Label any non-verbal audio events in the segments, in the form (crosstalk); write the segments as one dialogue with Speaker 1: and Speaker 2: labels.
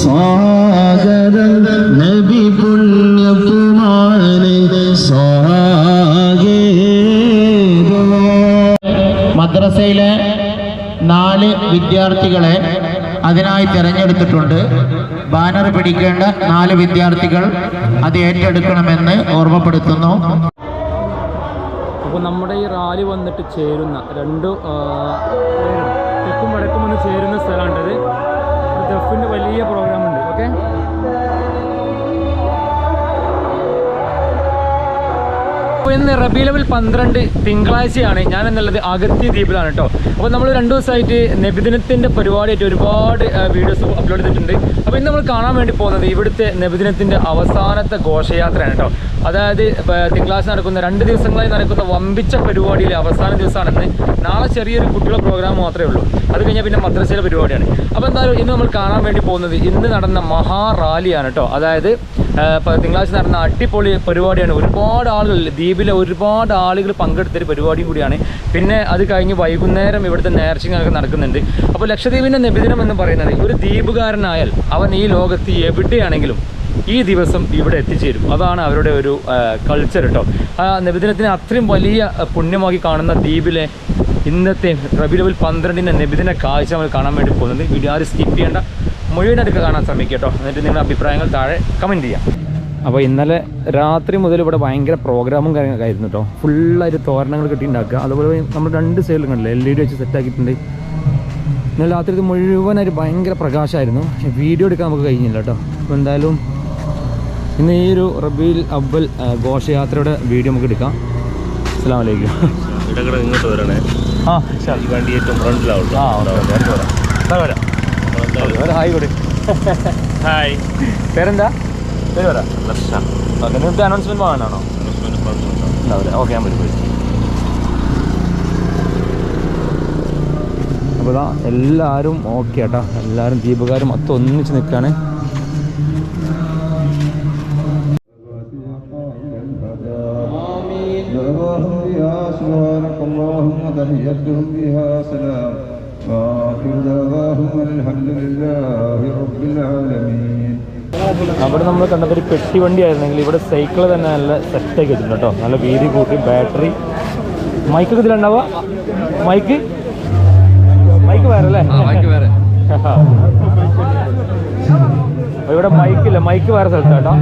Speaker 1: സ്വാഗതം നബി പുണ്യകുമാരൻ മദ്രസയിലെ നാല് വിദ്യാർത്ഥികളെ അതിനായി തിരഞ്ഞെടുത്തിട്ടുണ്ട്. ബാനർ പിടിക്കേണ്ട നാല് വിദ്യാർത്ഥികൾ അത് ഏറ്റെടുക്കണമെന്ന് ഓർമ്മപ്പെടുത്തുന്നു.
Speaker 2: അപ്പോൾ നമ്മുടെ ഈ റാലി വന്നിട്ട് ചേരുന്ന രണ്ട് തെക്കും വടക്കും വന്ന് ചേരുന്ന സ്ഥലമാണിത്. ദഫിന്റെ വലിയ പ്രോഗ്രാം ഉണ്ട് ഓക്കെ ഇന്ന് റബി ലെവൽ പന്ത്രണ്ട് തിങ്കളാഴ്ചയാണ്. ഞാൻ എന്നുള്ളത് അഗത്തി ദ്വീപിലാണ് കേട്ടോ. അപ്പോൾ നമ്മൾ രണ്ട് ദിവസമായിട്ട് നബിദിനത്തിന്റെ പരിപാടിയായിട്ട് ഒരുപാട് വീഡിയോസ് അപ്ലോഡ് ചെയ്തിട്ടുണ്ട്. അപ്പോൾ ഇന്ന് നമ്മൾ കാണാൻ വേണ്ടി പോകുന്നത് ഇവിടുത്തെ നബിദിനത്തിന്റെ അവസാനത്തെ ഘോഷയാത്രയാണ് കേട്ടോ. അതായത് തിങ്കളാഴ്ച നടക്കുന്ന രണ്ട് ദിവസങ്ങളായി നടക്കുന്ന വമ്പിച്ച പരിപാടിയിലെ അവസാന ദിവസമാണെന്ന് നാളെ ചെറിയൊരു കുട്ടികളുടെ പ്രോഗ്രാം മാത്രമേ ഉള്ളൂ. അത് കഴിഞ്ഞാൽ പിന്നെ മദ്രസയിലെ പരിപാടിയാണ്. അപ്പോൾ എന്തായാലും ഇന്ന് നമ്മൾ കാണാൻ വേണ്ടി പോകുന്നത് ഇന്ന് നടന്ന മഹാ റാലിയാണ് കേട്ടോ. അതായത് തിങ്കളാഴ്ച നടന്ന അടിപൊളി പരിപാടിയാണ്. ഒരുപാട് ആളുകൾ ദ്വീപിലെ ഒരുപാട് ആളുകൾ പങ്കെടുത്തൊരു പരിപാടിയും കൂടിയാണ്. പിന്നെ അത് കഴിഞ്ഞ് വൈകുന്നേരം ഇവിടുത്തെ നേർച്ചകളൊക്കെ നടക്കുന്നുണ്ട്. അപ്പോൾ ലക്ഷദ്വീപിന്റെ നബിദിനം എന്ന് പറയുന്നത് ഒരു ദ്വീപുകാരനായാൽ അവൻ ഈ ലോകത്ത് എവിടെയാണെങ്കിലും ഈ ദിവസം ഇവിടെ എത്തിച്ചേരും. അതാണ് അവരുടെ ഒരു കൾച്ചർ കേട്ടോ ആ നബിദിനത്തിനെ അത്രയും വലിയ പുണ്യമാക്കി കാണുന്ന ദ്വീപിലെ ഇന്നത്തെ റബി ലെവൽ പന്ത്രണ്ടിന്റെ നബിദിന കാഴ്ച നമ്മൾ കാണാൻ വേണ്ടി പോകുന്നത്. വീഡിയോ ആരും സ്കിപ്പ് ചെയ്യേണ്ട. മുഴുവനായിട്ട് കാണാൻ ശ്രമിക്കുക കേട്ടോ. എന്നിട്ട് നിങ്ങളുടെ അഭിപ്രായങ്ങൾ താഴെ കമന്റ് ചെയ്യാം. അപ്പോൾ ഇന്നലെ രാത്രി മുതൽ ഇവിടെ ഭയങ്കര പ്രോഗ്രാമും കാര്യങ്ങളൊക്കെ ആയിരുന്നു കേട്ടോ. ഫുള്ളായിട്ട് തോരണങ്ങൾ കെട്ടിയിട്ടുണ്ടാക്കുക അതുപോലെ നമ്മൾ രണ്ട് സൈഡിലും കണ്ടില്ല എൽ ഇ ഡി വെച്ച് സെറ്റാക്കിയിട്ടുണ്ട് ഇന്നലെ രാത്രി ഇത് മുഴുവനായിട്ട് ഭയങ്കര പ്രകാശമായിരുന്നു. വീഡിയോ എടുക്കാൻ നമുക്ക് കഴിഞ്ഞില്ല കേട്ടോ. അപ്പോൾ എന്തായാലും ഇന്ന് ഈ ഒരു റബീൽ അബ്ബൽ ഘോഷയാത്രയുടെ വീഡിയോ നമുക്ക് എടുക്കാം. അസ്സാം വലൈക്കും
Speaker 3: ഇടക്കിടെ ഇങ്ങോട്ട് വരണേ.
Speaker 2: ആ
Speaker 3: ശരി വണ്ടി ഏറ്റവും ഫ്രണ്ടിലാവും
Speaker 2: ആ വരാം. ഒരു ഹായ് കൂടി
Speaker 3: ഹായ്
Speaker 2: പേരെന്താ പേര് വരാം
Speaker 3: ലക്ഷ
Speaker 2: ഓക്കെ നിങ്ങൾക്ക് അനൗൺസ്മെൻറ്റ് വാങ്ങാനാണോ ഉണ്ടാവില്ല ഓക്കെ ഞാൻ വരും വരും അപ്പോൾ ഇതാ എല്ലാവരും ഓക്കെ കേട്ടോ എല്ലാവരും ദീപകാരും മൊത്തം ഒന്നിച്ച് നിൽക്കുകയാണ്
Speaker 4: دعواهم بها سبحانك اللهم تحيتهم بها سلام وآخر دعواهم أن الحمد لله رب العالمين
Speaker 2: അവിടെ നമ്മൾ കണ്ടത് ഒരു പെട്ടി വണ്ടി ആയിരുന്നെങ്കിൽ ഇവിടെ സൈക്കിൾ തന്നെ നല്ല സെറ്റാക്കി വെച്ചിട്ടുണ്ട് കേട്ടോ നല്ല വീതി കൂട്ടി ബാറ്ററി മൈക്കൊക്കെ ഇതിലുണ്ടാവുക മൈക്ക് മൈക്ക് വേറെ അല്ലേ മൈക്ക് വേറെ ഇവിടെ മൈക്കില്ല മൈക്ക് വേറെ സ്ഥലത്ത് കേട്ടോ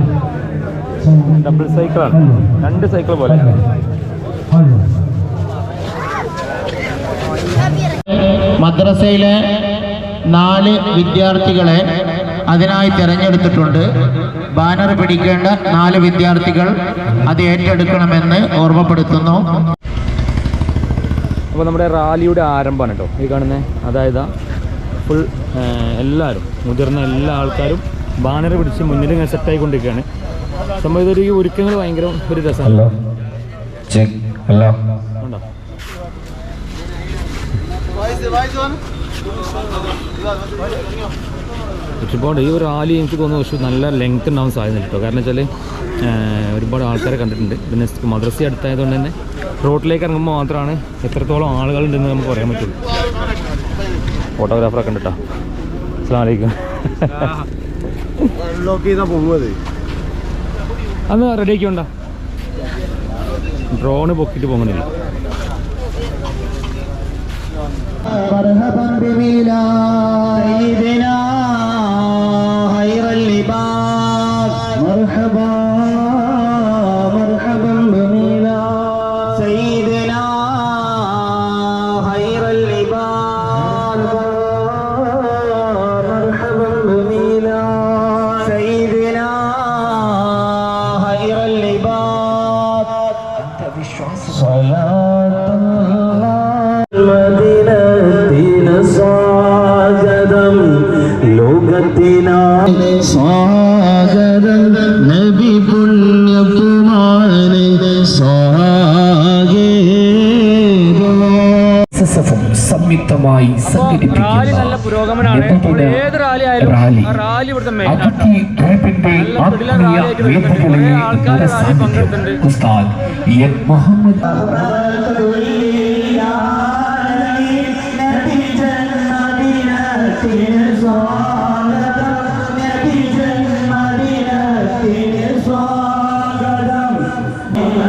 Speaker 2: ഡബിൾ സൈക്കിളാണ് രണ്ട് സൈക്കിൾ പോലെ
Speaker 1: മദ്രസയിലെ നാല് വിദ്യാർത്ഥികളെ അതിനായി തിരഞ്ഞെടുത്തിട്ടുണ്ട്. ബാനർ പിടിക്കേണ്ട നാല് വിദ്യാർത്ഥികൾ അത് ഏറ്റെടുക്കണമെന്ന് ഓർമ്മപ്പെടുത്തുന്നു.
Speaker 2: അപ്പോൾ നമ്മുടെ റാലിയുടെ ആരംഭമാണ് കേട്ടോ. ഈ കാണുന്നത് അതായത് ഫുൾ എല്ലാവരും മുതിർന്ന എല്ലാ ആൾക്കാരും ബാനർ പിടിച്ച് മുന്നിൽ ഇങ്ങനെ സെറ്റായിക്കൊണ്ടിരിക്കുകയാണ് സംഭവം ഇതൊരു ഒരുക്കങ്ങൾ ഭയങ്കര ഒരു രസമാണ്. ഒരുപാട് ഈ ഒരു ആലി എനിക്ക് തോന്നുന്നു പക്ഷേ നല്ല ലെങ്ത് ഉണ്ടാവാൻ സാധ്യത കേട്ടോ. കാരണം വെച്ചാൽ ഒരുപാട് ആൾക്കാരെ കണ്ടിട്ടുണ്ട്. പിന്നെ മദ്രസ അടുത്തായതുകൊണ്ട് തന്നെ റോഡിലേക്ക് ഇറങ്ങുമ്പോൾ മാത്രമാണ് എത്രത്തോളം ആളുകളുണ്ടെന്ന് നമുക്ക് പറയാൻ പറ്റുള്ളൂ. ഫോട്ടോഗ്രാഫറൊക്കെ കണ്ടിട്ടോ അസ്സാം വലൈക്കും. അന്ന് റെഡിയാക്കി ഉണ്ടോ ഡ്രോണ് പൊക്കിയിട്ട് പോകുന്നില്ല.
Speaker 1: مرحبا بميلادنا خير اللباس مرحبا مرحبا بميلاد. سيدنا خير اللباس. مرحبا بميلاد سيدنا خير اللباس صلاة الله.
Speaker 5: പ്രിയപ്പെട്ടവരെ മുഹമ്മദ്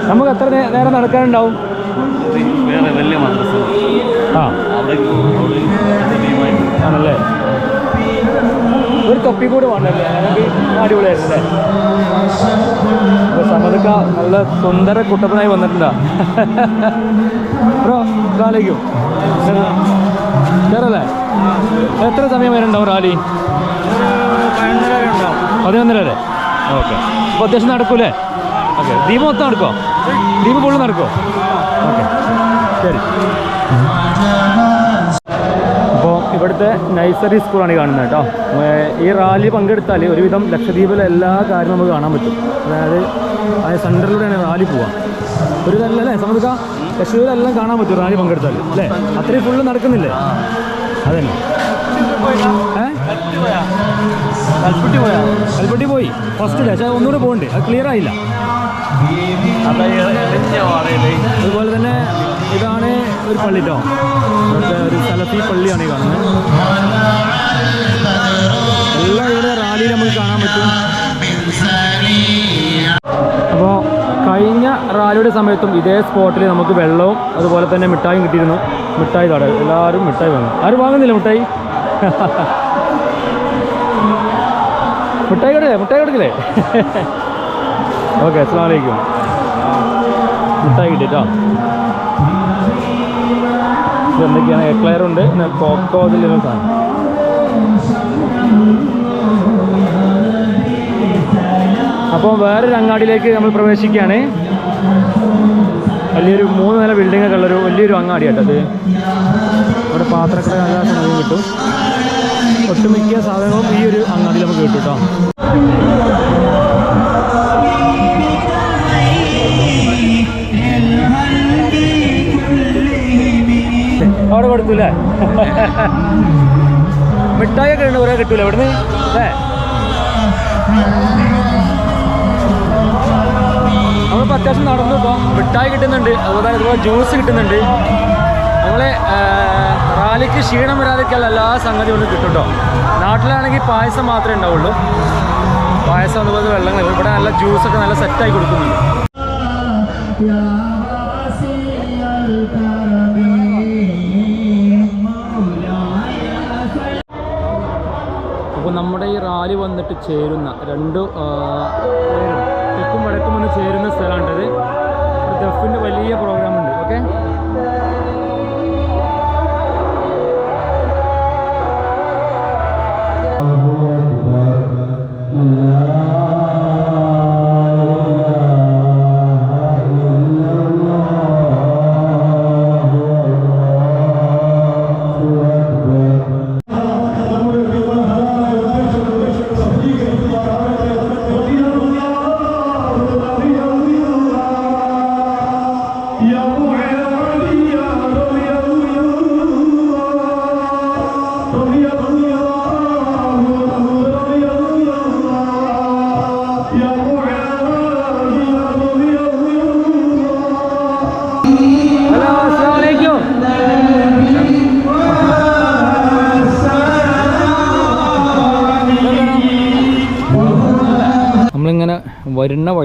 Speaker 1: നമുക്ക്
Speaker 2: എത്ര നേരം നടക്കാനുണ്ടാവും.
Speaker 3: വേറെ വലിയ മദ്രസ.
Speaker 2: ആ. തൊപ്പി കൂടെ ഞങ്ങൾക്ക് അടിപൊളിയായിരുന്നു സമതക്ക നല്ല സുന്ദര കുട്ടപ്പനായി വന്നിട്ടുണ്ടാ? ബ്രോ എത്ര സമയം വരെ റാലി? പതിനൊന്നര വരെ. ഓക്കെ. അപ്പോൾ അത്യാവശ്യം നടക്കൂലേ ഓക്കെ. ദീപം മൊത്തം നടക്കുമോ ദീപം ഫുള്ള് നടക്കുമോ ഓക്കെ. ശരി. ഇവിടുത്തെ നഴ്സറി സ്കൂളാണ് കാണുന്നത് കേട്ടോ. ഈ റാലി പങ്കെടുത്താൽ ഒരുവിധം ലക്ഷദ്വീപിലെ എല്ലാ കാര്യവും നമുക്ക് കാണാൻ പറ്റും. അതായത് ആ സെന്ററിലൂടെയാണ് റാലി പോവുക. ഒരു അല്ലേ സമയത്ത് ലക്ഷദ്വീപിലെല്ലാം കാണാൻ പറ്റും റാലി പങ്കെടുത്താൽ അല്ലേ? അത്രയും ഫുള്ള് നടക്കുന്നില്ലേ? അതന്നെ. കൽപ്പട്ടി പോയാ? കൽപ്പട്ടി പോയി. ഫസ്റ്റ് പക്ഷേ ഒന്നുകൂടി പോകണ്ടേ? അത് ക്ലിയർ ആയില്ല. അതുപോലെ തന്നെ ഇതാണ് ഒരു പള്ളി കേട്ടോ ഒരു സ്ഥലത്ത് ഈ പള്ളിയാണ് ഈ കാണുന്നത്. എല്ലാം ഇവിടെ റാലി നമുക്ക് കാണാൻ പറ്റും. അപ്പോൾ കഴിഞ്ഞ റാലിയുടെ സമയത്തും ഇതേ സ്പോട്ടിൽ നമുക്ക് വെള്ളവും അതുപോലെ തന്നെ മിഠായും കിട്ടിയിരുന്നു. മിഠായി കട എല്ലാവരും മിഠായി വാങ്ങും. ആരും വാങ്ങുന്നില്ല മിഠായി? (laughs) മിഠായി കൊടുക്കേ മുട്ടായി കൊടുക്കില്ലേ? ഓക്കെ അസ്സാം വലൈക്കും മുട്ടായി കിട്ടിട്ടോ എന്തൊക്കെയാണ്? എക്ലയർ ഉണ്ട്. കോക്കോ അതിലുള്ള സാധനം. അപ്പോൾ വേറൊരു അങ്ങാടിയിലേക്ക് നമ്മൾ പ്രവേശിക്കുകയാണ്. വലിയൊരു മൂന്ന് നില ബിൽഡിംഗ് ഒക്കെ ഉള്ളൊരു വലിയൊരു അങ്ങാടി കേട്ടോ അത് ഇവിടെ പാത്രക്കട നല്ല സമയം കിട്ടും. ഒട്ടുമിക്ക സാധനങ്ങളും ഈ ഒരു അങ്ങാടിയിൽ നമുക്ക് കിട്ടും കേട്ടോ അവിടെ കൊടുക്കൂലേ? മിഠായി ഒക്കെ ഉണ്ട് കുറേ കിട്ടൂല ഇവിടുന്ന്? അല്ലേ? നമ്മളിപ്പോൾ അത്യാവശ്യം നടന്നു ഇപ്പോൾ മിഠായി കിട്ടുന്നുണ്ട് അതുപോലെ തന്നെ ജ്യൂസ് കിട്ടുന്നുണ്ട്. നമ്മളെ റാലിക്ക് ക്ഷീണം വരാതിരിക്കാൻ എല്ലാ സംഗതി ഒന്നും കിട്ടും നാട്ടിലാണെങ്കിൽ പായസം മാത്രമേ ഉണ്ടാവുള്ളൂ. പായസം അതുപോലെ വെള്ളങ്ങൾ ഇവിടെ നല്ല ജ്യൂസൊക്കെ നല്ല സെറ്റായി കൊടുക്കുന്നുണ്ട്. നമ്മുടെ ഈ റാലി വന്നിട്ട് ചേരുന്ന രണ്ട് തെക്കും വടക്കും വന്ന് ചേരുന്ന സ്ഥലമാണിത്. ദഫിന്റെ വലിയ പ്രോഗ്രാം ഉണ്ട്. ഓക്കെ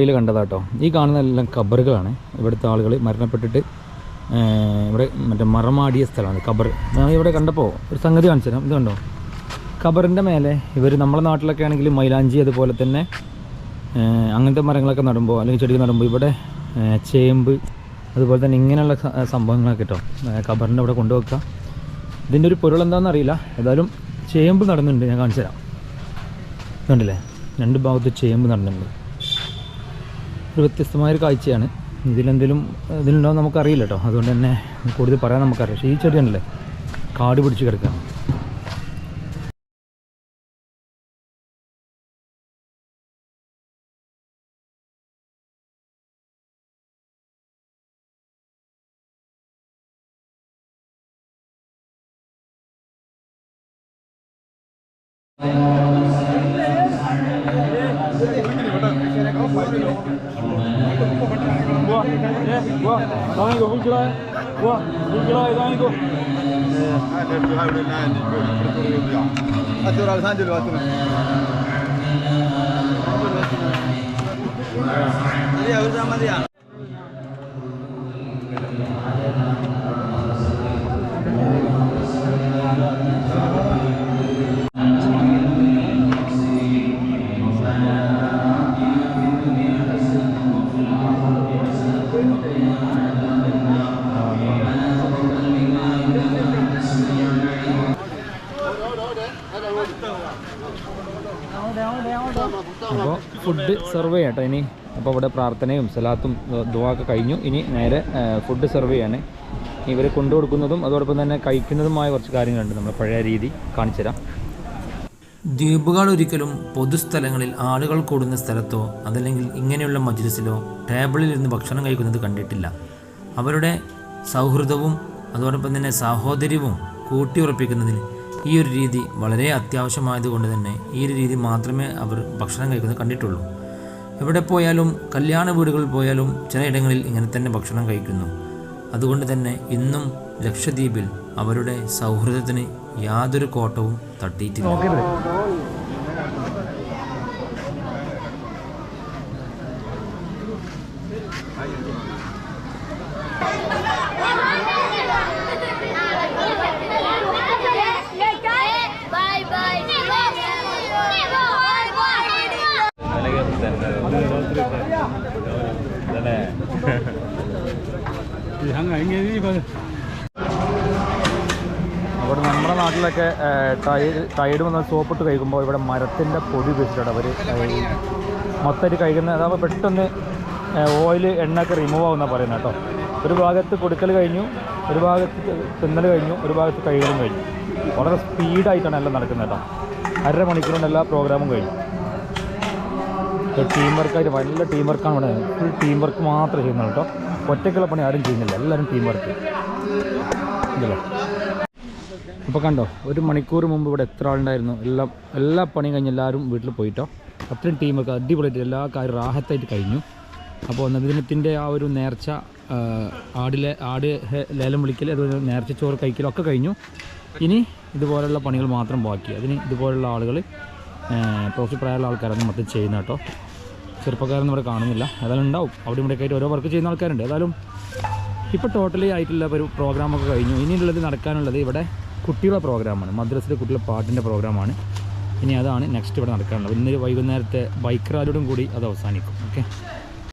Speaker 2: വഴിയിൽ കണ്ടതാട്ടോ ഈ കാണുന്ന എല്ലാം ഖബറുകളാണ് ഇവിടുത്തെ ആളുകൾ മരണപ്പെട്ടിട്ട് ഇവിടെ മറ്റേ മറമാടിയ സ്ഥലമാണ് ഖബർ ഞാൻ ഇവിടെ കണ്ടപ്പോൾ ഒരു സംഗതി കാണിച്ചു തരാം ഇത് കണ്ടോ? ഖബറിന്റെ മേലെ ഇവർ നമ്മുടെ നാട്ടിലൊക്കെ ആണെങ്കിൽ മൈലാഞ്ചി അതുപോലെ തന്നെ അങ്ങനത്തെ മരങ്ങളൊക്കെ നടുമ്പോൾ അല്ലെങ്കിൽ ചെടികൾ നടുമ്പോൾ ഇവിടെ ചേമ്പ് അതുപോലെ തന്നെ ഇങ്ങനെയുള്ള സംഭവങ്ങളൊക്കെ കേട്ടോ കബറിന്റെ അവിടെ കൊണ്ടുവെക്കുക. ഇതിന്റെ ഒരു പൊരുൾ എന്താണെന്ന് അറിയില്ല. ഏതായാലും ചേമ്പ് നടന്നുണ്ട്. ഞാൻ കാണിച്ചു തരാം കണ്ടില്ലേ? രണ്ട് ഭാഗത്ത് ചേമ്പ് നടന്നുണ്ട്. ഒരു വ്യത്യസ്തമായൊരു കാഴ്ചയാണ്. ഇതിലെന്തെങ്കിലും ഇതിലുണ്ടോ നമുക്കറിയില്ല കേട്ടോ അതുകൊണ്ട് തന്നെ കൂടുതൽ പറയാൻ നമുക്കറിയാം പക്ഷേ ഈ ചെടിയാണല്ലേ കാട് പിടിച്ച് കിടക്കുകയാണ് Thank you. Gua, tangan gua bukan Gua, bukan tangan gua. Eh, ada dua hal lain.
Speaker 3: Ada orang sanjul waktu.
Speaker 2: അപ്പോൾ ഫുഡ് സെർവ് ചെയ്യാം ഇനി. അപ്പോൾ ഇവിടെ പ്രാർത്ഥനയും സലാത്തും ദുവാക്കെ കഴിഞ്ഞു. ഇനി നേരെ ഫുഡ് സെർവ് ചെയ്യാണ്. ഇവർ കൊണ്ടു കൊടുക്കുന്നതും അതോടൊപ്പം തന്നെ കഴിക്കുന്നതുമായ കുറച്ച് കാര്യങ്ങളുണ്ട്. നമ്മൾ പഴയ രീതി കാണിച്ചു തരാം.
Speaker 6: ദ്വീപുകൾ ഒരിക്കലും പൊതുസ്ഥലങ്ങളിൽ ആളുകൾ കൂടുന്ന സ്ഥലത്തോ അതല്ലെങ്കിൽ ഇങ്ങനെയുള്ള മജ്ലിസിലോ ടേബിളിൽ ഇരുന്ന് ഭക്ഷണം കഴിക്കുന്നത് കണ്ടിട്ടില്ല. അവരുടെ സൗഹൃദവും അതോടൊപ്പം തന്നെ സാഹോദര്യവും കൂട്ടിയുറപ്പിക്കുന്നതിൽ ഈ ഒരു രീതി വളരെ അത്യാവശ്യമായതുകൊണ്ട് തന്നെ ഈ ഒരു രീതി മാത്രമേ അവർ ഭക്ഷണം കഴിക്കുന്നത് കണ്ടിട്ടുള്ളൂ. എവിടെ പോയാലും കല്യാണ വീടുകളിൽ പോയാലും ചിലയിടങ്ങളിൽ ഇങ്ങനെ തന്നെ ഭക്ഷണം കഴിക്കുന്നു. അതുകൊണ്ട് തന്നെ ഇന്നും ലക്ഷദ്വീപിൽ അവരുടെ സൗഹൃദത്തിന് യാതൊരു കോട്ടവും തട്ടിയിട്ടില്ല.
Speaker 3: തന്നെ
Speaker 2: അവിടെ നമ്മുടെ നാട്ടിലൊക്കെ ടൈഡ് ടൈഡ് വന്ന സോപ്പിട്ട് കഴിക്കുമ്പോൾ ഇവിടെ മരത്തിന്റെ പൊടി ഉപയോഗിച്ചിട്ടാണ് അവർ മൊത്തമായിട്ട് കഴിക്കുന്നത്. അതാവുമ്പോൾ പെട്ടെന്ന് ഓയിൽ എണ്ണയൊക്കെ റിമൂവ് ആവുന്ന പറയുന്നത് കേട്ടോ. ഒരു ഭാഗത്ത് കൊടുക്കൽ കഴിഞ്ഞു ഒരു ഭാഗത്ത് തിന്നൽ കഴിഞ്ഞു ഒരു ഭാഗത്ത് കഴുകലും കഴിഞ്ഞു. വളരെ സ്പീഡായിട്ടാണ് എല്ലാം നടക്കുന്നത് കേട്ടോ. അര മണിക്കൂറുകൊണ്ട് എല്ലാ പ്രോഗ്രാമും കഴിഞ്ഞു. ടീം വർക്കായിട്ട് നല്ല ടീം വർക്കാണ് ഇവിടെ. ഫുൾ ടീം വർക്ക് മാത്രമേ ചെയ്യുന്നുള്ളൂ കേട്ടോ. ഒറ്റയ്ക്കുള്ള പണി ആരും ചെയ്യുന്നില്ല. എല്ലാവരും ടീം വർക്ക് ഇതല്ലേ? അപ്പോൾ കണ്ടോ ഒരു മണിക്കൂർ മുമ്പ് ഇവിടെ എത്ര ആളുണ്ടായിരുന്നു? എല്ലാം എല്ലാ പണിയും കഴിഞ്ഞ് എല്ലാവരും വീട്ടിൽ പോയിട്ടോ? അത്രയും ടീമൊക്കെ അടിപൊളിയായിട്ട് എല്ലാ കാര്യം റാഹത്തായിട്ട് കഴിഞ്ഞു. അപ്പോൾ നബിദിനത്തിന്റെ ആ ഒരു നേർച്ച ആടിലെ ആട് ലേലം വിളിക്കൽ അതുപോലെ നേർച്ച ചോറ് കഴിക്കലും ഒക്കെ കഴിഞ്ഞു. ഇനി ഇതുപോലുള്ള പണികൾ മാത്രം ബാക്കി. അതിന് ഇതുപോലുള്ള ആളുകൾ പ്രൊഫഷണൽ പ്രായമുള്ള ആൾക്കാരാണ് മൊത്തം ചെയ്യുന്ന കേട്ടോ. ചെറുപ്പക്കാരൊന്നും ഇവിടെ കാണുന്നില്ല. ഏതായാലും ഉണ്ടാവും. അവിടെ ഇവിടെ ആയിട്ട് ഓരോ വർക്ക് ചെയ്യുന്ന ആൾക്കാരുണ്ട്. ഏതായാലും ഇപ്പോൾ ടോട്ടലി ആയിട്ടുള്ള ഒരു പ്രോഗ്രാമൊക്കെ കഴിഞ്ഞു. ഇനിയുള്ളത് നടക്കാനുള്ളത് ഇവിടെ കുട്ടികളുടെ പ്രോഗ്രാമാണ് മദ്രസിലെ കുട്ടികളുടെ പാട്ടിന്റെ പ്രോഗ്രാമാണ് ഇനി അതാണ് നെക്സ്റ്റ് ഇവിടെ നടക്കാനുള്ളത്. ഇന്ന് വൈകുന്നേരത്തെ ബൈക്ക് റാലിയോടും കൂടി അത് അവസാനിക്കും. ഓക്കെ